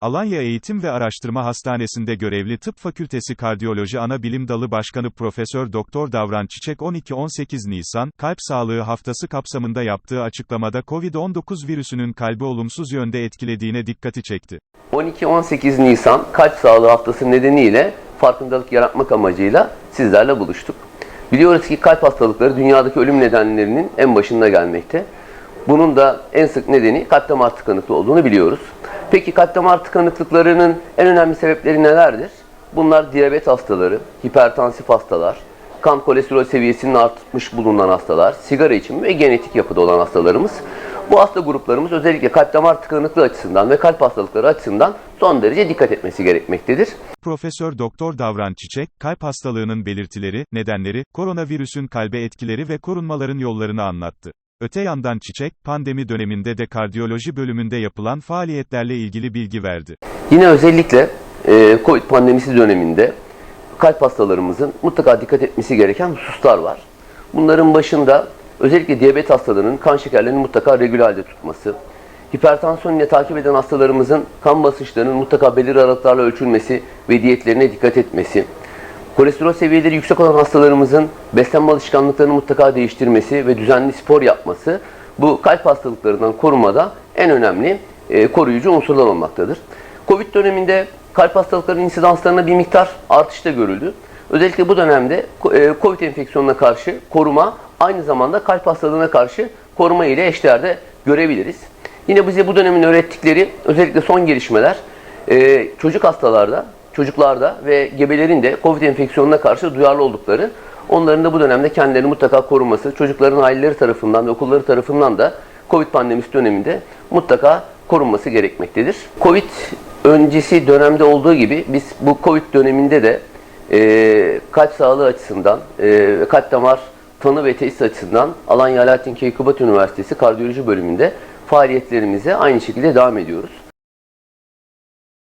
Alanya Eğitim ve Araştırma Hastanesi'nde görevli Tıp Fakültesi Kardiyoloji Ana Bilim Dalı Başkanı Profesör Doktor Davran Çiçek 12-18 Nisan, Kalp Sağlığı Haftası kapsamında yaptığı açıklamada COVID-19 virüsünün kalbi olumsuz yönde etkilediğine dikkati çekti. 12-18 Nisan Kalp Sağlığı Haftası nedeniyle farkındalık yaratmak amacıyla sizlerle buluştuk. Biliyoruz ki kalp hastalıkları dünyadaki ölüm nedenlerinin en başında gelmekte. Bunun da en sık nedeni kalp damar tıkanıklığı olduğunu biliyoruz. Peki kalp damar tıkanıklıklarının en önemli sebepleri nelerdir? Bunlar diyabet hastaları, hipertansif hastalar, kan kolesterol seviyesinin artmış bulunan hastalar, sigara içimi ve genetik yapıda olan hastalarımız. Bu hasta gruplarımız özellikle kalp damar tıkanıklığı açısından ve kalp hastalıkları açısından son derece dikkat etmesi gerekmektedir. Profesör Doktor Davran Çiçek, kalp hastalığının belirtileri, nedenleri, koronavirüsün kalbe etkileri ve korunmaların yollarını anlattı. Öte yandan Çiçek, pandemi döneminde de kardiyoloji bölümünde yapılan faaliyetlerle ilgili bilgi verdi. Yine özellikle e, Covid pandemisi döneminde kalp hastalarımızın mutlaka dikkat etmesi gereken hususlar var. Bunların başında özellikle diyabet hastalarının kan şekerlerinin mutlaka regüle halde tutması, hipertansiyon ile takip eden hastalarımızın kan basınçlarının mutlaka belirli aralıklarla ölçülmesi ve diyetlerine dikkat etmesi, kolesterol seviyeleri yüksek olan hastalarımızın beslenme alışkanlıklarını mutlaka değiştirmesi ve düzenli spor yapması bu kalp hastalıklarından korumada en önemli e, koruyucu unsurlar olmaktadır. Covid döneminde kalp hastalıklarının insidanslarına bir miktar artış da görüldü. Özellikle bu dönemde e, Covid enfeksiyonuna karşı koruma aynı zamanda kalp hastalığına karşı koruma ile eşdeğerde görebiliriz. Yine bize bu dönemin öğrettikleri özellikle son gelişmeler e, çocuk hastalarda, çocuklarda ve gebelerin de Covid enfeksiyonuna karşı duyarlı oldukları, onların da bu dönemde kendilerini mutlaka koruması, çocukların aileleri tarafından ve okulları tarafından da Covid pandemisi döneminde mutlaka korunması gerekmektedir. Covid öncesi dönemde olduğu gibi biz bu Covid döneminde de e, kalp sağlığı açısından, e, kalp damar tanı ve tesis açısından Alanya Alaaddin Keykubat Üniversitesi Kardiyoloji bölümünde faaliyetlerimize aynı şekilde devam ediyoruz.